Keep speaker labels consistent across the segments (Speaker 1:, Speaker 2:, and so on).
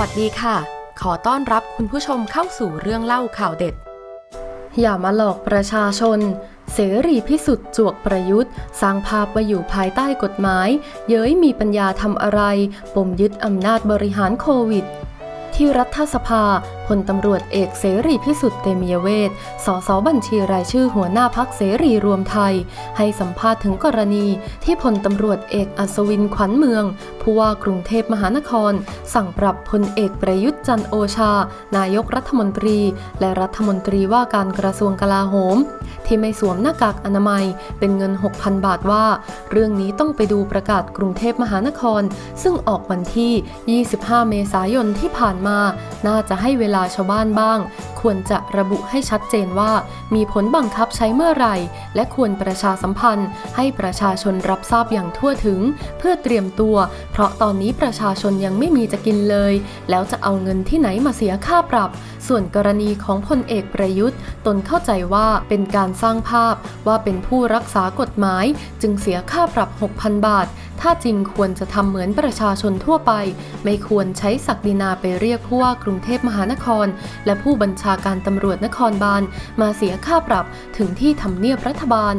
Speaker 1: วัสดีค่ะ ขอต้อนรับคุณผู้ชมเข้าสู่เรื่องเล่าข่าวเด็ด อย่ามาหลอกประชาชน เสรีพิสุทธิ์จวกประยุทธ์ สร้างภาพว่าอยู่ภายใต้กฎหมาย เย้ยมีปัญญาทำอะไร ปมยึดอำนาจบริหารโควิด ที่รัฐสภาพลตำรวจเอกเสรีพิสุทธิ์เตมียเวทสสบัญชีรายชื่อหัวหน้าพักเสรีรวมไทย ให้สัมภาษณ์ถึงกรณีที่พลตำรวจเอกอัศวินขวัญเมือง ผู้ว่ากรุงเทพมหานคร สั่งปรับพลเอกประยุทธ์จันโอชา นายกรัฐมนตรี และรัฐมนตรีว่าการกระทรวงกลาโหม ที่ไม่สวมหน้ากากอนามัยเป็นเงิน 6,000 บาทว่า เรื่องนี้ต้องไปดูประกาศกรุงเทพมหานคร ซึ่งออกวันที่ 25 เมษายนที่ผ่านมา น่าจะให้เวลาชาวบ้านบ้าง ควรจะระบุให้ชัดเจนว่า มีผลบังคับใช้เมื่อไรและควรประชาสัมพันธ์ ให้ประชาชนรับทราบอย่างทั่วถึง เพื่อเตรียมตัว เพราะตอนนี้ประชาชนยังไม่มีจะกินเลย แล้วจะเอาเงินที่ไหนมาเสียค่าปรับ ส่วนกรณีของพลเอกประยุทธ์ ตนเข้าใจว่าเป็นการสร้างภาพว่าเป็นผู้รักษากฎหมาย จึงเสียค่าปรับ 6,000 บาท ถ้าจริงควรจะทำเหมือนประชาชนทั่วไป ไม่ควรใช้ศักดินาไปเรียกผู้ว่ากรุงเทพมหานคร และผู้บัญชาการตำรวจนครบาล มาเสียค่าปรับถึงที่ทำเนียบรัฐบาล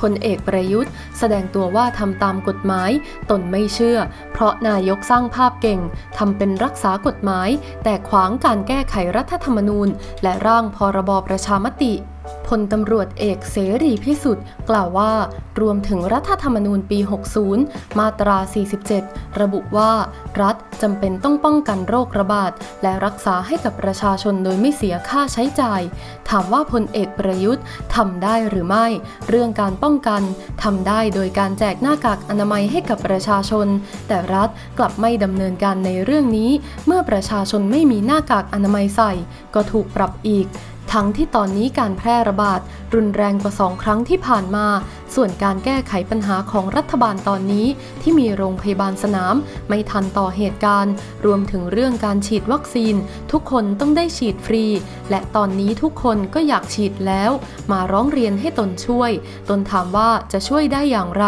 Speaker 1: พลเอกประยุทธ์ แสดงตัวว่าทำตามกฎหมาย ตนไม่เชื่อ เพราะนายกสร้างภาพเก่งทำเป็นรักษากฎหมาย แต่ขวางการแก้ไขรัฐธรรมนูญ และร่างพรบประชามติ พลตำรวจเอกเสรีพิสุทธิ์กล่าวว่า รวมถึงรัฐธรรมนูญปี 60 มาตรา 47 ระบุว่า รัฐจำเป็นต้องป้องกันโรคระบาด และรักษาให้กับประชาชนโดยไม่เสียค่าใช้จ่าย ถามว่าพลเอกประยุทธ์ทำได้หรือไม่ เรื่องการป้องกันทำได้โดยการแจกหน้ากากอนามัยให้กับประชาชน แต่รัฐกลับไม่ดำเนินการในเรื่องนี้ เมื่อประชาชนไม่มีหน้ากากอนามัยใส่ ก็ถูกปรับอีก ทั้งที่ตอนนี้การแพร่ระบาดรุนแรงกว่าสองครั้งที่ผ่านมา ส่วนการแก้ไขปัญหาของรัฐบาลตอนนี้ ที่มีโรงพยาบาลสนาม ไม่ทันต่อเหตุการณ์ รวมถึงเรื่องการฉีดวัคซีน ทุกคนต้องได้ฉีดฟรี และตอนนี้ทุกคนก็อยากฉีดแล้ว มาร้องเรียนให้ตนช่วย ตนถามว่าจะช่วยได้อย่างไร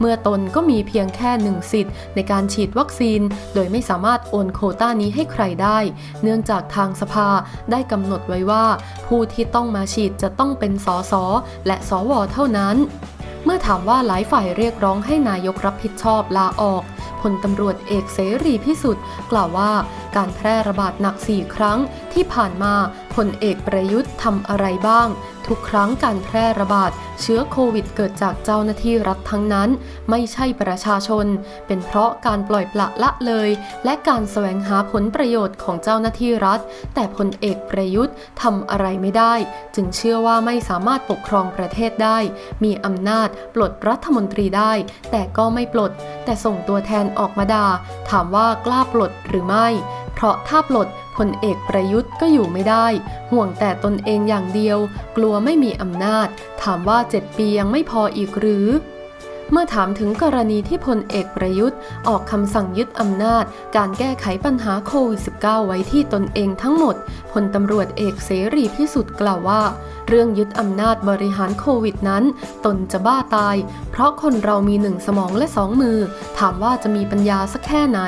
Speaker 1: เมื่อตนก็มีเพียงแค่หนึ่งสิทธิ์ ในการฉีดวัคซีน โดยไม่สามารถโอนโคต้านี้ให้ใครได้ เนื่องจากทางสภาได้กำหนดไว้ว่า ผู้ที่ต้องมาฉีดจะต้องเป็นสสและสวเท่านั้น มื่อถามว่าหลายฝ่ายเรียกร้องให้นายกรับผิดชอบลาออกพลตำรวจเอกเสรีพิสุทธิ์กล่าวว่า การแพร่ระบาดหนัก 4 ครั้งที่ผ่านมา ลเอกประยุทธ์ทำอะไรบ้าง ทุกครั้งการแพร่ระบาด เชื้อโควิดเกิดจากเจ้าหน้าที่รัฐทั้งนั้น ไม่ใช่ประชาชน เป็นเพราะการปล่อยปละละเลย และการแสวงหาผลประโยชน์ของเจ้าหน้าที่รัฐ แต่พลเอกประยุทธ์ทำอะไรไม่ได้ จึงเชื่อว่าไม่สามารถปกครองประเทศได้ มีอำนาจปลดรัฐมนตรีได้ แต่ก็ไม่ปลด แต่ส่งตัวแทนออกมาด่าถามว่ากล้าปลดหรือไม่ เพราะถ้าปลด พลเอกประยุทธ์ก็อยู่ไม่ได้ ห่วงแต่ตนเองอย่างเดียว กลัวไม่มีอำนาจ ถามว่า 7 ปียังไม่พออีกหรือ เมื่อถามถึงกรณีที่พลเอกประยุทธ์ ออกคำสั่งยึดอำนาจ การแก้ไขปัญหาโควิด -19 ไว้ที่ตนเองทั้งหมด พลตำรวจเอกเสรีพิสุทธิ์กล่าวว่า เรื่องยึดอำนาจบริหารโควิดนั้น ตนจะบ้าตาย เพราะคนเรามีหนึ่งสมองและสองมือ ถามว่าจะมีปัญญาสักแค่ไหน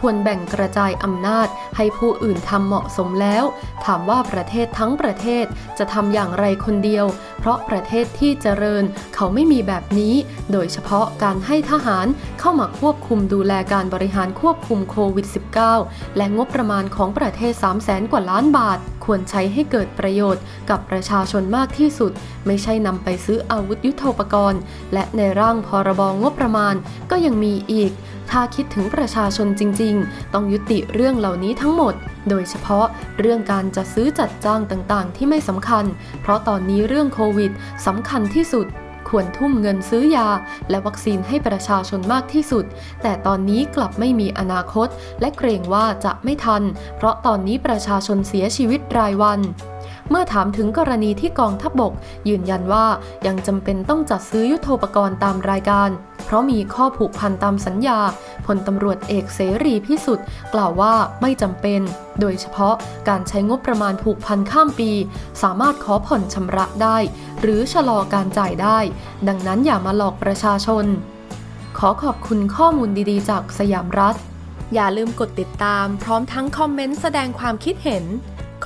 Speaker 1: ควรแบ่งกระจายอำนาจ ให้ผู้อื่นทำเหมาะสมแล้ว ถามว่าประเทศทั้งประเทศจะทำอย่างไรคนเดียว เพราะประเทศที่เจริญเขาไม่มีแบบนี้ โดยเฉพาะการให้ทหารเข้ามาควบคุมดูแลการบริหารควบคุมโควิด -19 และงบประมาณของประเทศ 3 0 0แสนกว่าล้านบาท ควรใช้ให้เกิดประโยชน์กับประชาชนมากที่สุด ไม่ใช่นำไปซื้ออาวุธยุโทโธปกรณ์ และในร่างพรบงบประมาณก็ยังมีอีก ถ้าคิดถึงประชาชนจริง ๆ ต้องยุติเรื่องเหล่านี้ทั้งหมด โดยเฉพาะเรื่องการจัดซื้อจัดจ้างต่างๆ ที่ไม่สำคัญ เพราะตอนนี้เรื่องโควิดสำคัญที่สุด ควรทุ่มเงินซื้อยา และวัคซีนให้ประชาชนมากที่สุด แต่ตอนนี้กลับไม่มีอนาคต และเกรงว่าจะไม่ทัน เพราะตอนนี้ประชาชนเสียชีวิตรายวัน เมื่อถามถึงกรณีที่กองทัพบบก ยืนยันว่ายังจำเป็นต้องจัดซื้อยุทโธปกรณ์ตามรายการ เพราะมีข้อผูกพันตามสัญญาพลตำรวจเอกเสรีพิสุทธิ์กล่าวว่าไม่จำเป็น โดยเฉพาะการใช้งบประมาณผูกพันข้ามปี สามารถขอผ่อนชำระได้ หรือชะลอการจ่ายได้ ดังนั้นอย่ามาหลอกประชาชน ขอขอบคุณข้อมูลดีๆ จากสยามรัฐ อย่าลืมกดติดตาม พร้อมทั้งคอมเมนต์แสดงความคิดเห็น